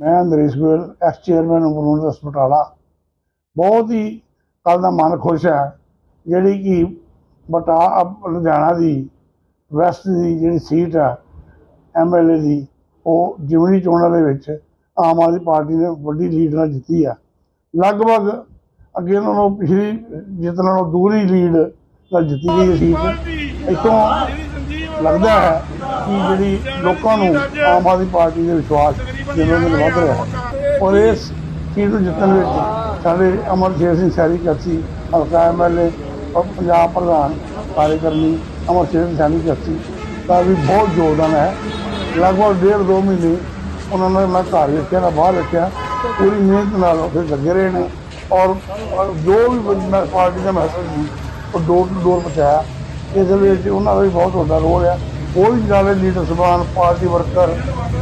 ਮੈਂ Naresh Goyal ex chairman ਉਮਰੂਨ ਹਸਪਤਾਲਾ ਬਹੁਤ ਹੀ ਕੱਲ ਦਾ ਮਨ ਖੁਸ਼ ਹੈ, ਜਿਹੜੀ ਕਿ ਬਟਾ ਲੁਧਿਆਣਾ ਦੀ, ਵੈਸਟ ਦੀ ਜਿਹੜੀ ਸੀਟ ਹੈ ਐਮਐਲਏ ਦੀ, ਉਹ ਜਿਮਨੀ ਚੋਣਾਂ ਦੇ ਵਿੱਚ ਆਮ ਆਦਮੀ ਪਾਰਟੀ ਨੇ ਵੱਡੀ ਲੀਡ ਨਾਲ ਜਿੱਤੀ ਆ। ਲਗਭਗ ਅੱਗੇ ਉਹਨਾਂ ਨੂੰ ਪਿਛਲੀ ਜਿੱਤ ਨਾਲੋਂ ਦੂਰੀ ਲੀਡ ਨਾਲ ਜਿੱਤੀ ਗਈ ਇਹ ਸੀਟ। ਇੱਥੋਂ ਲੱਗਦਾ ਹੈ ਕਿ ਜਿਹੜੀ ਲੋਕਾਂ ਨੂੰ ਆਮ ਆਦਮੀ ਪਾਰਟੀ ਦੇ ਵਿਸ਼ਵਾਸ ਦਿਨੋਂ ਦਿਨ ਵੱਧ ਰਿਹਾ ਹੈ। ਔਰ ਇਸ ਚੀਜ਼ ਨੂੰ ਜਿੱਤਣ ਵਿੱਚ ਸਾਡੇ ਅਮਰਸ਼ੇਰ ਸਿੰਘ ਸੈਰੀ ਕਰਸੀ ਹਲਕਾ ਐਮਐਲਏ ਔਰ ਪੰਜਾਬ ਪ੍ਰਧਾਨ ਕਾਰਜਕਰਮੀ ਅਮਰਸ਼ੇਰ ਸਿੰਘ ਸੈਰੀ ਕਰਸੀ ਦਾ ਵੀ ਬਹੁਤ ਯੋਗਦਾਨ ਹੈ। ਲਗਭਗ ਡੇਢ ਦੋ ਮਹੀਨੇ ਉਹਨਾਂ ਨੇ ਮੈਂ ਘਰ ਰੱਖਿਆ ਨਾ ਬਾਹਰ ਰੱਖਿਆ ਪੂਰੀ ਮਿਹਨਤ ਨਾਲ ਉੱਥੇ ਲੱਗੇ ਰਹੇ ਨੇ। ਔਰ ਜੋ ਵੀ ਬੰਦਾ ਪਾਰਟੀ ਦਾ ਮੈਸੇਜ ਸੀ, ਉਹ ਡੋਰ ਟੂ ਡੋਰ ਪਹੁੰਚਾਇਆ। ਇਸ ਵਿੱਚ ਉਹਨਾਂ ਦਾ ਵੀ ਬਹੁਤ ਵੱਡਾ ਰੋਲ ਹੈ। ਉਹ ਵੀ ਨਾਲੇ ਲੀਡਰ ਸਭਾਨ ਪਾਰਟੀ ਵਰਕਰ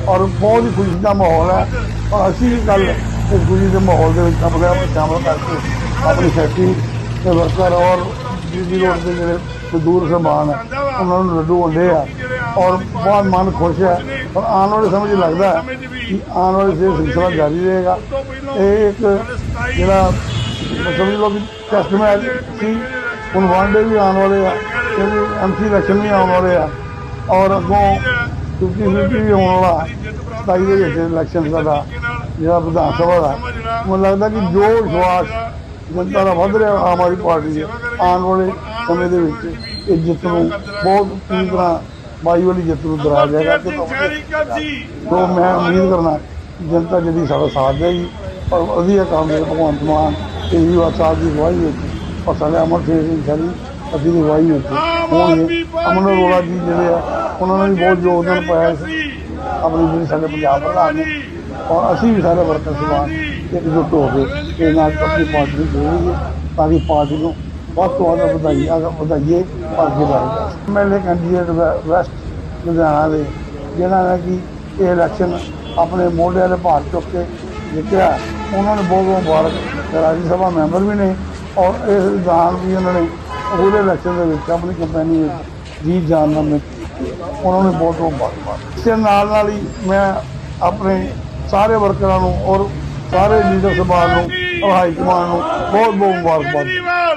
ਔਰ ਬਹੁਤ ਹੀ ਖੁਸ਼ੀ ਦਾ ਮਾਹੌਲ ਹੈ। ਔਰ ਅਸੀਂ ਵੀ ਕੱਲ ਇਸ ਖੁਸ਼ੀ ਦੇ ਮਾਹੌਲ ਦੇ ਵਿੱਚ ਆਪਣੇ ਸ਼ਾਮਲ ਕਰਕੇ ਆਪਣੀ ਫੈਕਟਰੀ ਦੇ ਵਰਕਰ ਔਰ ਜੀ ਰੋਡ ਦੇ ਜਿਹੜੇ ਮਜ਼ਦੂਰ ਸਭਾਨ ਹੈ, ਉਹਨਾਂ ਨੂੰ ਲੱਡੂ ਵੰਡੇ ਆ ਔਰ ਬਹੁਤ ਮਨ ਖੁਸ਼ ਹੈ। ਔਰ ਆਉਣ ਵਾਲੇ ਸਮੇਂ 'ਚ ਲੱਗਦਾ ਹੈ ਕਿ ਆਉਣ ਵਾਲੇ ਸੇ ਸਿਲਸਿਲਾ ਜਾਰੀ ਰਹੇਗਾ। ਇਹ ਇੱਕ ਜਿਹੜਾ ਸਮਝ ਲਓ ਕਿ ਟੈਸਟ ਮੈਚ ਸੀ, ਹੁਣ ਵਨਡੇ ਵੀ ਆਉਣ ਵਾਲੇ ਆ। ਕਿਉਂਕਿ ਐਮਸੀ ਇਲੈਕਸ਼ਨ ਵੀ ਆਉਣ ਵਾਲੇ ਆ। ਔਰ ਅੱਗੋਂ ਕਿਉਂਕਿ ਫਿਫਟੀ ਵੀ ਆਉਣ ਵਾਲਾ। 27 ਦੇ ਵਿੱਚ ਇਲੈਕਸ਼ਨ ਸਾਡਾ ਜਿਹੜਾ ਵਿਧਾਨ ਸਭਾ ਦਾ। ਮੈਨੂੰ ਲੱਗਦਾ ਕਿ ਜੋ ਵਿਸ਼ਵਾਸ ਜਨਤਾ ਦਾ ਵੱਧ ਰਿਹਾ ਆਮ ਆਦਮੀ ਪਾਰਟੀ ਦੇ ਆਉਣ ਵਾਲੇ ਸਮੇਂ ਦੇ ਵਿੱਚ ਇਹ ਜਿੱਤ ਨੂੰ ਬਹੁਤ ਪੂਰੀ ਤਰ੍ਹਾਂ ਬਾਈ ਵਾਲੀ ਜਿੱਤ ਨੂੰ ਦਰਾ ਜਾਏਗਾ ਕਿ ਤੋਂ ਮੈਂ ਉਮੀਦ ਕਰਨਾ ਜਨਤਾ ਜਿਹੜੀ ਸਾਡਾ ਸਾਥ ਦੇਗੀ ਔਰ ਵਧੀਆ ਕੰਮ ਦੇ ਭਗਵੰਤ ਮਾਨ ਜੀ ਸਾਹਿਬ ਦੀ ਅਗਵਾਈ ਵਿੱਚ ਔਰ ਸਾਡੇ ਅਮਰ ਸਿੰਘ ਸੈਣੀ ਅਸੀਂ ਦੀ ਅਗਵਾਈ ਵਿੱਚ ਹੋਣਗੇ ਅਮਨ ਅਰੋੜਾ ਜੀ ਜਿਹੜੇ ਆ ਉਹਨਾਂ ਨੇ ਵੀ ਬਹੁਤ ਯੋਗਦਾਨ ਪਾਇਆ ਇਸ ਆਪਣੀ ਜਿਹੜੀ ਸਾਡੇ ਪੰਜਾਬ ਪ੍ਰਧਾਨ ਨੇ ਔਰ ਅਸੀਂ ਵੀ ਸਾਰੇ ਵਰਕਰ ਸਮਾਨ ਇਕਜੁੱਟ ਹੋ ਕੇ ਇਹ ਨਾਲ ਆਪਣੀ ਪਾਰਟੀ ਨੂੰ ਜੋੜੀਏ ਤਾਂ ਕਿ ਪਾਰਟੀ ਨੂੰ ਵੱਧ ਤੋਂ ਵੱਧ ਵਧਾਈਆਂ ਵਧਾਈਏ ਅੱਗੇ ਵਧਾਈਏ ਐਮਐਲਏ ਕੈਂਡੀਡੇਟ ਵੈਸਟ ਲੁਧਿਆਣਾ ਦੇ ਜਿਨ੍ਹਾਂ ਨੇ ਕਿ ਇਹ ਇਲੈਕਸ਼ਨ ਆਪਣੇ ਮੋਢਿਆਂ ਦੇ ਭਾਰ ਚੁੱਕ ਕੇ ਜਿੱਤਿਆ। ਉਹਨਾਂ ਨੂੰ ਬਹੁਤ ਬਹੁਤ ਮੁਬਾਰਕ। ਰਾਜ ਸਭਾ ਮੈਂਬਰ ਵੀ ਨੇ ਔਰ ਇਸ ਵਿਧਾਨ ਵੀ ਉਹਨਾਂ ਨੇ ਉਹਦੇ ਇਲੈਕਸ਼ਨ ਦੇ ਵਿੱਚ ਆਪਣੀ ਕੰਪੈਨੀ ਵਿੱਚ ਜੀ ਜਾਨ ਨਾਲ ਮਿਲ ਉਹਨਾਂ ਨੂੰ ਬਹੁਤ ਬਹੁਤ ਮੁਬਾਰਕ ਇਸ ਦੇ ਨਾਲ ਨਾਲ ਹੀ ਮੈਂ ਆਪਣੇ ਸਾਰੇ ਵਰਕਰਾਂ ਨੂੰ ਔਰ ਸਾਰੇ ਲੀਡਰ ਸਭਾ ਨੂੰ ਔਰ ਹਾਈ ਕਮਾਂਡ ਨੂੰ ਬਹੁਤ ਬਹੁਤ ਮੁਬਾਰਕਬਾਦ।